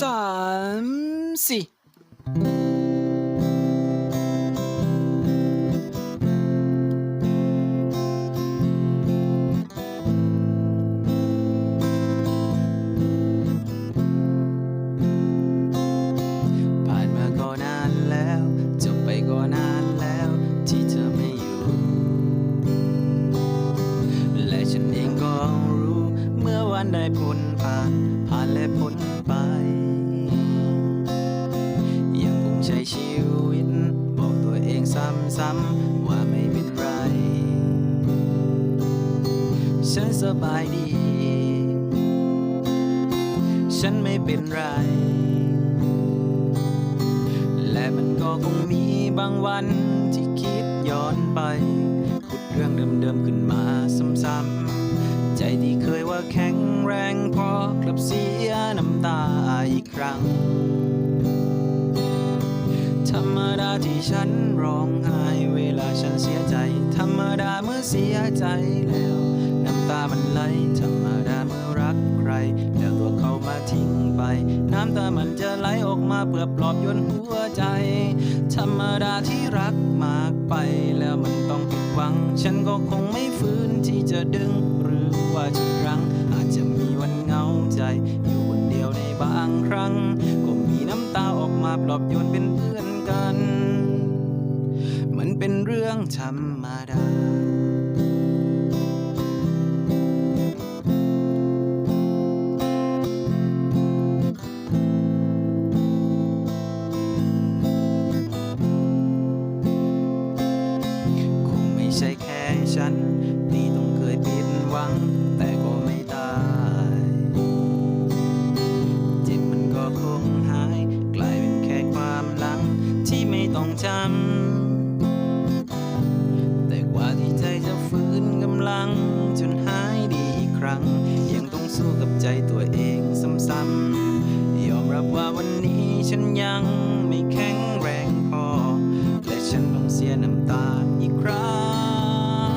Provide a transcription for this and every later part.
สา พ้นผ่าน ผ่านและพ้นไป ยังคงใช้ชีวิต บอกตัวเองซ้ำๆว่าไม่เป็นไร ฉันสบายดี ฉันไม่เป็นไร และมันก็คงมีบางวันที่คิดย้อนไปพูดเรื่องเดิมๆขึ้นมาซ้ำๆใจที่เคยว่าแข็ง แรงพอกลับเสียน้ำตาอีกครั้ง ธรรมดาที่ฉันร้องไห้เวลาฉันเสียใจ ธรรมดาเมื่อเสียใจแล้ว น้ำตามันไหลธรรมดาเมื่อรักใคร แล้วตัวเขามาทิ้งไป น้ำตามันจะไหลออกมาเพื่อปลอบโยนหัวใจ ธรรมดาที่รักมากไปแล้วมันต้องผิดหวัง ฉันก็คงไม่ฟื้นที่จะดึงหรือว่าจะ ครั้ง ก็มีน้ำตาออกมาปลอบโยนเป็นเพื่อนกัน มันเป็นเรื่องธรรมดาคงไม่ใช่แค่ฉันที่ต้องเคยผิดหวัง จำ แต่กว่าที่ใจจะฟื้นกำลัง จนหายดีอีกครั้ง ยังต้องสู้กับใจตัวเองซ้ำๆ ยอมรับว่าวันนี้ฉันยังไม่แข็งแรงพอ และฉันต้องเสียน้ำตาอีกครั้ง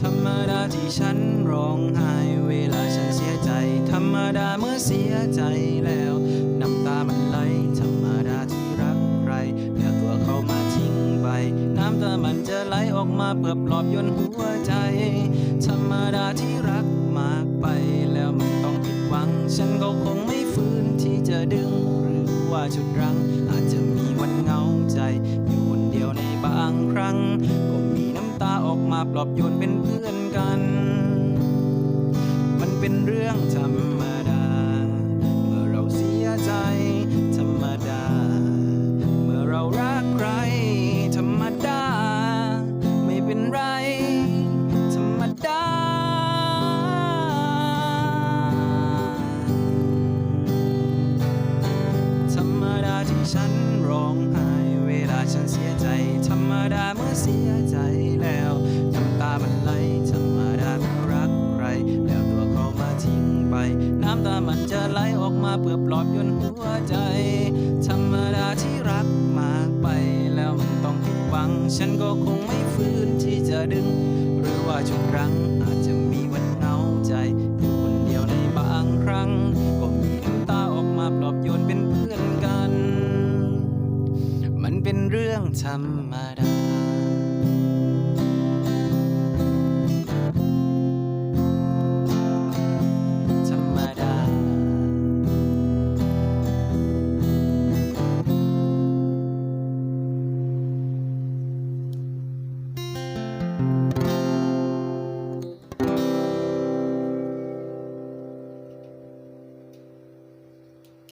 ธรรมดาที่ฉันร้องไห้เวลาฉันเสียใจ ธรรมดาเมื่อเสียใจแล้วำตามันไหลธรรมดาที่รักใครแล้วตัวเขามาทิ้งไป น้ำตามันจะไหลออกมาเพื่อปลอบโยนหัวใจ ธรรมดาที่รักมากไป แล้วมันต้องผิดหวัง ฉันก็คงไม่ฟื้นที่จะดึง หรือว่าชุดรั้งอาจจะมีวันเหงาใจ อยู่คนเดียวในบางครั้ง ก็มีน้ำตาออกมาปลอบโยนเป็นเพื่อนกัน มันเป็นเรื่องธรรม ดาเมื่อเสียใจแล้วน้ำตามันไหลธรรมดาเมื่อรักใคร แล้วตัวเขามาทิ้งไป น้ำตามันจะไหลออกมาเพื่อปลอบโยนหัวใจ ธรรมดาที่รักมากไป แล้วมันต้องผิดหวัง ฉันก็คงไม่ฟื้นที่จะดึง หรือว่าชุดครั้งอาจจะมีวันเหงาใจอยู่คนเดียวในบางครั้ง ก็มีน้ำตาออกมาปลอบโยนเป็นเพื่อนกัน มันเป็นเรื่องธรรมดา